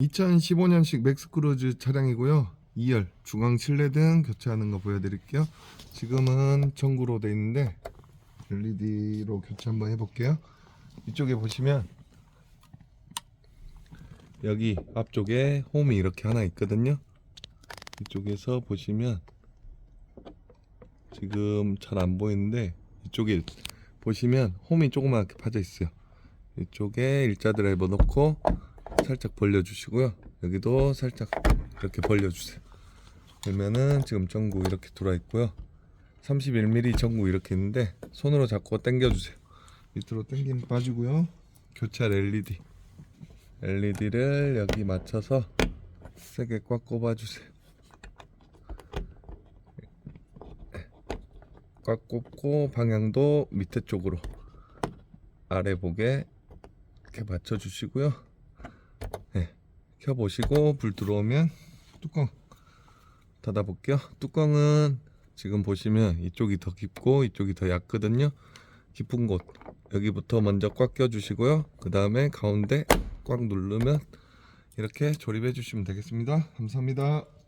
2015년식 맥스크루즈 차량이고요. 2열 중앙 칠레등 교체하는 거 보여드릴게요. 지금은 전구로 돼 있는데 LED로 교체 한번 해볼게요. 이쪽에 보시면 여기 앞쪽에 홈이 이렇게 하나 있거든요. 이쪽에서 보시면 지금 잘 안 보이는데 이쪽에 보시면 홈이 조그맣게 파져 있어요. 이쪽에 일자 드라이버 넣고 살짝 벌려주시고요. 여기도 살짝 이렇게 벌려주세요. 그러면은 지금 전구 이렇게 들어와 있고요. 31mm 전구 이렇게 있는데 손으로 잡고 당겨주세요. 밑으로 당기면 빠지고요. 교체할 LED. LED를 여기 맞춰서 세게 꽉 꼽아주세요. 꽉 꼽고 방향도 밑에 쪽으로 아래 보게 이렇게 맞춰주시고요. 네, 켜보시고 불 들어오면 뚜껑 닫아볼게요. 뚜껑은 지금 보시면 이쪽이 더 깊고 이쪽이 더 얕거든요. 깊은 곳 여기부터 먼저 꽉 껴주시고요. 그 다음에 가운데 꽉 누르면 이렇게 조립해 주시면 되겠습니다. 감사합니다.